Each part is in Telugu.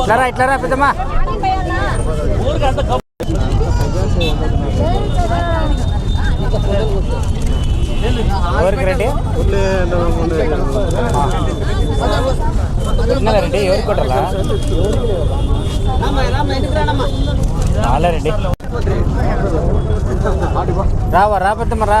ఇట్లారా ఇట్లారా పెద్దమ్మా ఎవరికి రెడ్డి ఉన్నదా రెడ్డి ఎవరికి కొట్టాలా రాలే రెడ్డి రావా రా పెద్దమ్మ రా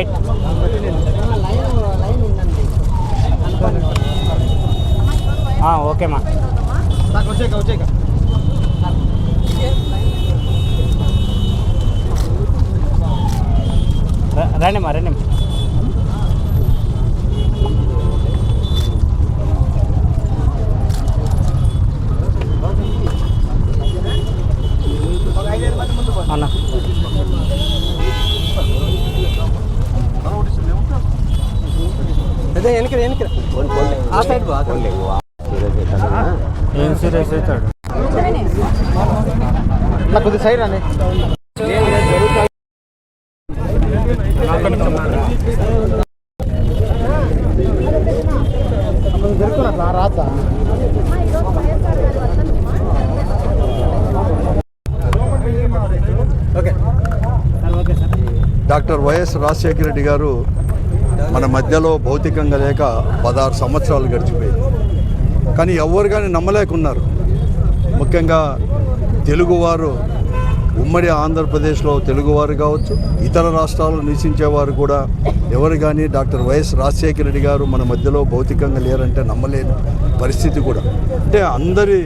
రైట్ ఓకేమా రండిమ్మా రండి రండి అన్న అదే వెనక వెనక ఆ సైడ్ బా ఏం సీరియస్ అవుతాడు? కొద్ది సైడ్ రాని రాతా okay okay. Sir doctor YS Rajasekhara Reddy garu మన మధ్యలో భౌతికంగా లేక పదహారు సంవత్సరాలు గడిచిపోయింది. కానీ ఎవరు కానీ నమ్మలేకున్నారు. ముఖ్యంగా తెలుగువారు ఉమ్మడి ఆంధ్రప్రదేశ్లో తెలుగువారు కావచ్చు ఇతర రాష్ట్రాల్లో నివసించేవారు కూడా ఎవరు కానీ డాక్టర్ వైఎస్ రాజశేఖర రెడ్డి గారు మన మధ్యలో భౌతికంగా లేరంటే నమ్మలేని పరిస్థితి కూడా. అంటే అందరి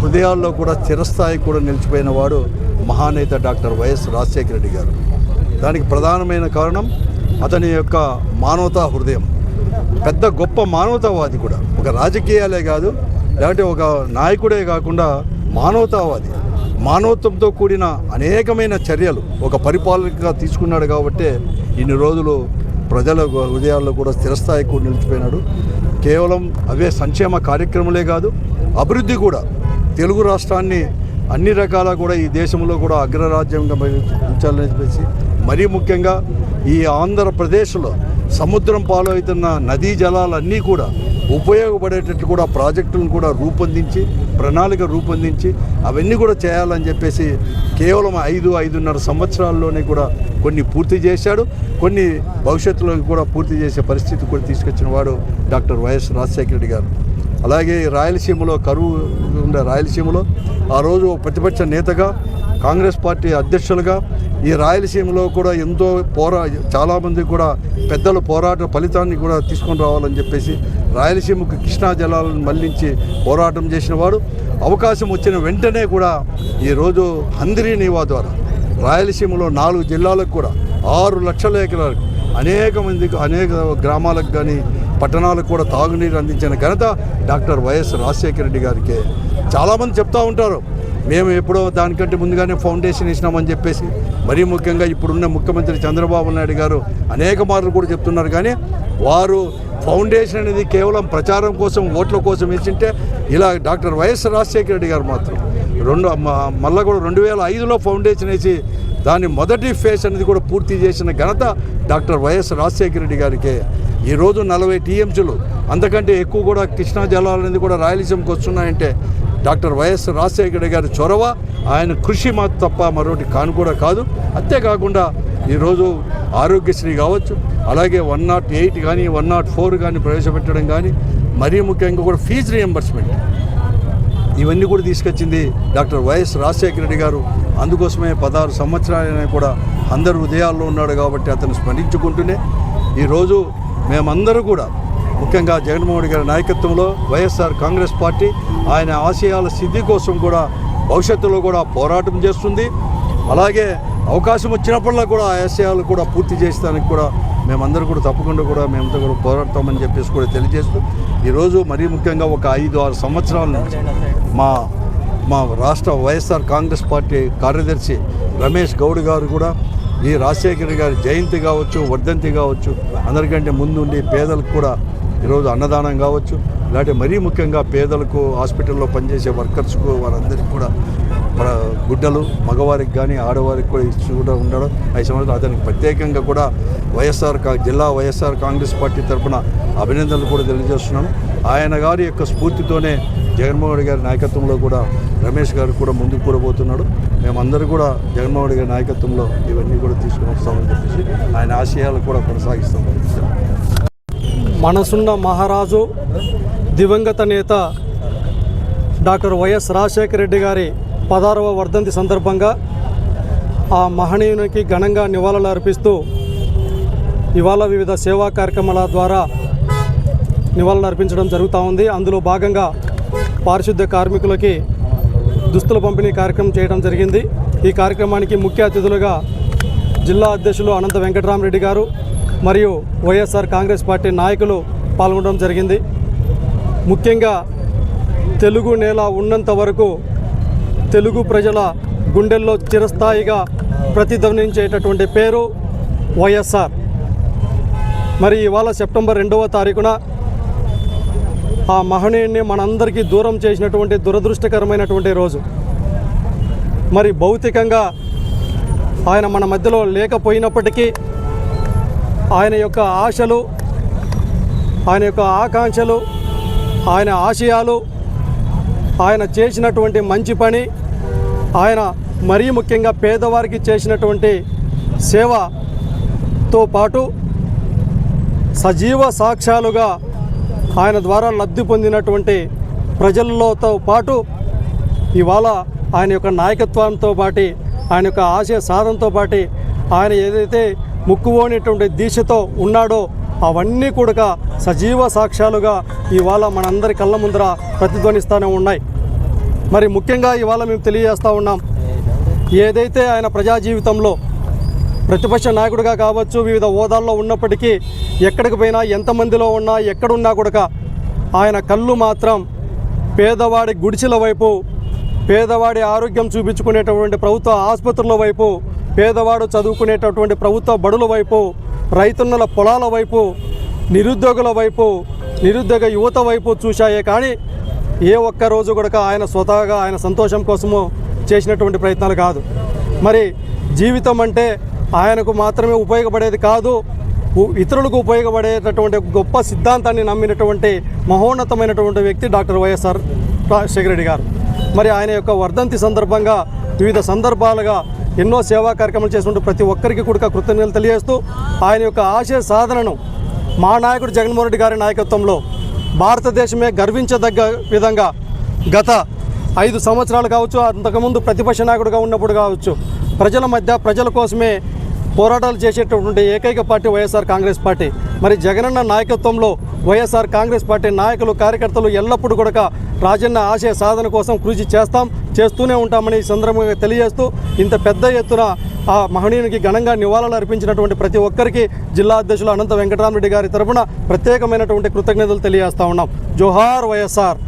హృదయాల్లో కూడా చిరస్థాయి కూడా నిలిచిపోయిన వాడు మహానేత డాక్టర్ వైఎస్ రాజశేఖర రెడ్డి గారు. దానికి ప్రధానమైన కారణం అతని యొక్క మానవతా హృదయం. పెద్ద గొప్ప మానవతావాది కూడా. ఒక రాజకీయాలే కాదు లేకపోతే ఒక నాయకుడే కాకుండా మానవతావాది. మానవత్వంతో కూడిన అనేకమైన చర్యలు ఒక పరిపాలనగా తీసుకున్నాడు కాబట్టి ఇన్ని రోజులు ప్రజల హృదయాల్లో కూడా స్థిరస్థాయి కూడా నిలిచిపోయినాడు. కేవలం అవే సంక్షేమ కార్యక్రమాలే కాదు అభివృద్ధి కూడా. తెలుగు రాష్ట్రాన్ని అన్ని రకాల కూడా ఈ దేశంలో కూడా అగ్రరాజ్యంగా ఉంచాలని చెప్పేసి మరీ ముఖ్యంగా ఈ ఆంధ్రప్రదేశ్లో సముద్రం పాలవుతున్న నదీ జలాలన్నీ కూడా ఉపయోగపడేటట్టు కూడా ప్రాజెక్టులను కూడా రూపొందించి ప్రణాళిక రూపొందించి అవన్నీ కూడా చేయాలని చెప్పేసి కేవలం ఐదు ఐదున్నర సంవత్సరాల్లోనే కూడా కొన్ని పూర్తి చేశాడు. కొన్ని భవిష్యత్తులో కూడా పూర్తి చేసే పరిస్థితి కూడా తీసుకొచ్చిన వాడు డాక్టర్ వైఎస్ రాజశేఖర రెడ్డి గారు. అలాగే రాయలసీమలో కరువు ఉండే రాయలసీమలో ఆ రోజు ప్రతిపక్ష నేతగా కాంగ్రెస్ పార్టీ అధ్యక్షులుగా ఈ రాయలసీమలో కూడా ఎంతో పోరా చాలామంది కూడా పెద్దల పోరాట ఫలితాన్ని కూడా తీసుకొని రావాలని చెప్పేసి రాయలసీమకు కృష్ణా జలాలను మళ్ళించి పోరాటం చేసిన వాడు అవకాశం వచ్చిన వెంటనే కూడా ఈరోజు హందిరి నీవా ద్వారా రాయలసీమలో నాలుగు జిల్లాలకు కూడా ఆరు లక్షల ఎకరాలకు అనేక మందికి అనేక గ్రామాలకు కానీ పట్టణాలకు కూడా తాగునీరు అందించిన ఘనత డాక్టర్ వైఎస్ రాజశేఖర రెడ్డి గారికే. చాలామంది చెప్తా ఉంటారు మేము ఎప్పుడో దానికంటే ముందుగానే ఫౌండేషన్ ఇచ్చినామని చెప్పేసి మరీ ముఖ్యంగా ఇప్పుడున్న ముఖ్యమంత్రి చంద్రబాబు నాయుడు గారు అనేక మార్లు కూడా చెప్తున్నారు. కానీ వారు ఫౌండేషన్ అనేది కేవలం ప్రచారం కోసం ఓట్ల కోసం ఇచ్చింటే ఇలా డాక్టర్ వైఎస్ రాజశేఖర రెడ్డి గారు మాత్రం రెండు మళ్ళీ కూడా రెండు వేల ఐదులో ఫౌండేషన్ వేసి దాని మొదటి ఫేజ్ అనేది కూడా పూర్తి చేసిన ఘనత డాక్టర్ వైఎస్ రాజశేఖర రెడ్డి గారికే. ఈరోజు నలభై టీఎంసీలు అంతకంటే ఎక్కువ కూడా కృష్ణా జలాలు అనేది కూడా రాయలసీమకు వస్తున్నాయంటే డాక్టర్ వైఎస్ రాజశేఖర గారి చొరవ. ఆయన కృషి మా తప్ప మరొకటి కాను కూడా కాదు. అంతేకాకుండా ఈరోజు ఆరోగ్యశ్రీ కావచ్చు అలాగే వన్ నాట్ ఎయిట్ కానీ వన్ నాట్ ఫోర్ కానీ ప్రవేశపెట్టడం కానీ మరీ ముఖ్యంగా కూడా ఫీజు రియంబర్స్మెంట్. ఇవన్నీ కూడా తీసుకొచ్చింది డాక్టర్ వైఎస్ రాజశేఖర రెడ్డి గారు. అందుకోసమే పదహారు సంవత్సరాలైనా కూడా అందరు హృదయాల్లో ఉన్నాడు కాబట్టి అతను స్మరించుకుంటూనే ఈరోజు మేమందరూ కూడా ముఖ్యంగా జగన్మోహన్ గారి నాయకత్వంలో వైఎస్ఆర్ కాంగ్రెస్ పార్టీ ఆయన ఆశయాల సిద్ధి కోసం కూడా భవిష్యత్తులో కూడా పోరాటం చేస్తుంది. అలాగే అవకాశం వచ్చినప్పుడల్లా కూడా ఆ ఆశయాలు కూడా పూర్తి చేసేదానికి కూడా మేమందరూ కూడా తప్పకుండా కూడా మేమంతా కూడా పోరాడతామని చెప్పేసి కూడా తెలియజేస్తూ ఈరోజు మరీ ముఖ్యంగా ఒక ఐదు ఆరు సంవత్సరాల నుంచి మా మా రాష్ట్ర వైఎస్ఆర్ కాంగ్రెస్ పార్టీ కార్యదర్శి రమేష్ గౌడ్ గారు కూడా ఈ రాజశేఖర్ గారి జయంతి కావచ్చు వర్ధంతి కావచ్చు అందరికంటే ముందుండి పేదలకు కూడా ఈరోజు అన్నదానం కావచ్చు ఇలాంటి మరీ ముఖ్యంగా పేదలకు హాస్పిటల్లో పనిచేసే వర్కర్స్కు వారందరికీ కూడా మన గుడ్డలు మగవారికి కానీ ఆడవారికి కూడా ఇచ్చి కూడా ఉండడం ఐదు సంవత్సరాలు అతనికి ప్రత్యేకంగా కూడా వైఎస్ఆర్ కా- జిల్లా వైఎస్ఆర్ కాంగ్రెస్ పార్టీ తరఫున అభినందనలు కూడా తెలియజేస్తున్నాను ఆయన గారి యొక్క స్ఫూర్తితోనే జగన్మోహన్ రెడ్డి గారి నాయకత్వంలో కూడా రమేష్ గారు కూడా ముందుకు కూరబోతున్నాడు మేమందరూ కూడా జగన్మోహన్ రెడ్డి గారి నాయకత్వంలో ఇవన్నీ కూడా తీసుకుని వస్తామని చెప్పేసి ఆయన ఆశయాలు కూడా కొనసాగిస్తామని చెప్పారు. మనసున్న మహారాజు దివంగత నేత డాక్టర్ వైఎస్ రాజశేఖర రెడ్డి గారి పదారవ వర్ధంతి సందర్భంగా ఆ మహనీయునికి ఘనంగా నివాళులు అర్పిస్తూ ఇవాళ వివిధ సేవా కార్యక్రమాల ద్వారా నివాళులు అర్పించడం జరుగుతూ ఉంది. అందులో భాగంగా పారిశుద్ధ్య కార్మికులకి దుస్తుల పంపిణీ కార్యక్రమం చేయడం జరిగింది. ఈ కార్యక్రమానికి ముఖ్య అతిథులుగా జిల్లా అధ్యక్షులు అనంత వెంకటరామరెడ్డి గారు మరియు వైఎస్ఆర్ కాంగ్రెస్ పార్టీ నాయకులు పాల్గొనడం జరిగింది. ముఖ్యంగా తెలుగు నేల ఉన్నంత వరకు తెలుగు ప్రజల గుండెల్లో చిరస్థాయిగా ప్రతిధ్వనించేటటువంటి పేరు వైఎస్ఆర్. మరి ఇవాళ సెప్టెంబర్ రెండవ తారీఖున ఆ మహనీయుడిని మనందరికీ దూరం చేసినటువంటి దురదృష్టకరమైనటువంటి రోజు. మరి భౌతికంగా ఆయన మన మధ్యలో లేకపోయినప్పటికీ ఆయన యొక్క ఆశలు ఆయన యొక్క ఆకాంక్షలు ఆయన ఆశయాలు ఆయన చేసినటువంటి మంచి పని ఆయన మరీ ముఖ్యంగా పేదవారికి చేసినటువంటి సేవతో పాటు సజీవ సాక్ష్యాలుగా ఆయన ద్వారా లబ్ధి పొందినటువంటి ప్రజలతో పాటు ఇవాళ ఆయన యొక్క నాయకత్వంతో పాటి ఆయన యొక్క ఆశయ సాధనతో పాటి ఆయన ఏదైతే ముక్కుపోనేటువంటి దీక్షతో ఉన్నాడో అవన్నీ కూడా సజీవ సాక్ష్యాలుగా ఇవాళ మనందరి కళ్ళ ముందర ప్రతిధ్వనిస్తూనే ఉన్నాయి. మరి ముఖ్యంగా ఇవాళ మేము తెలియజేస్తూ ఉన్నాం ఏదైతే ఆయన ప్రజా జీవితంలో ప్రతిపక్ష నాయకుడిగా కావచ్చు వివిధ హోదాల్లో ఉన్నప్పటికీ ఎక్కడికి పోయినా ఎంతమందిలో ఉన్నా ఎక్కడున్నా కూడా ఆయన కళ్ళు మాత్రం పేదవాడి గుడిసెల వైపు పేదవాడి ఆరోగ్యం చూపించుకునేటటువంటి ప్రభుత్వ ఆసుపత్రుల వైపు పేదవాడు చదువుకునేటటువంటి ప్రభుత్వ బడుల వైపు రైతున్నల పొలాల వైపు నిరుద్యోగుల వైపు నిరుద్యోగ యువత వైపు చూశాయే కానీ ఏ ఒక్క రోజు కూడా ఆయన స్వతహాగా ఆయన సంతోషం కోసము చేసినటువంటి ప్రయత్నాలు కాదు. మరి జీవితం అంటే ఆయనకు మాత్రమే ఉపయోగపడేది కాదు ఇతరులకు ఉపయోగపడేటటువంటి గొప్ప సిద్ధాంతాన్ని నమ్మినటువంటి మహోన్నతమైనటువంటి వ్యక్తి డాక్టర్ వైఎస్ఆర్ రాజశేఖర రెడ్డి గారు. మరి ఆయన యొక్క వర్ధంతి సందర్భంగా వివిధ సందర్భాలుగా ఎన్నో సేవా కార్యక్రమాలు చేసినట్టు ప్రతి ఒక్కరికి కూడా కృతజ్ఞతలు తెలియజేస్తూ ఆయన యొక్క ఆశయ సాధనను మా నాయకుడు జగన్మోహన్ రెడ్డి గారి నాయకత్వంలో భారతదేశమే గర్వించదగ్గ విధంగా గత ఐదు సంవత్సరాలు కావచ్చు అంతకుముందు ప్రతిపక్ష నాయకుడిగా ఉన్నప్పుడు కావచ్చు ప్రజల మధ్య ప్రజల కోసమే పోరాటాలు చేసేటటువంటి ఏకైక పార్టీ వైఎస్ఆర్ కాంగ్రెస్ పార్టీ. మరి జగనన్న నాయకత్వంలో వైఎస్ఆర్ కాంగ్రెస్ పార్టీ నాయకులు కార్యకర్తలు ఎల్లప్పుడూ కూడా రాజన్న ఆశయ సాధన కోసం కృషి చేస్తాం చేస్తూనే ఉంటామని ఈ సందర్భంగా తెలియజేస్తూ ఇంత పెద్ద ఎత్తున ఆ మహనీయునికి ఘనంగా నివాళులు అర్పించినటువంటి ప్రతి ఒక్కరికి జిల్లా అధ్యక్షులు అనంత వెంకటరామరెడ్డి గారి తరపున ప్రత్యేకమైనటువంటి కృతజ్ఞతలు తెలియజేస్తా ఉన్నాం. జోహార్ వైఎస్ఆర్.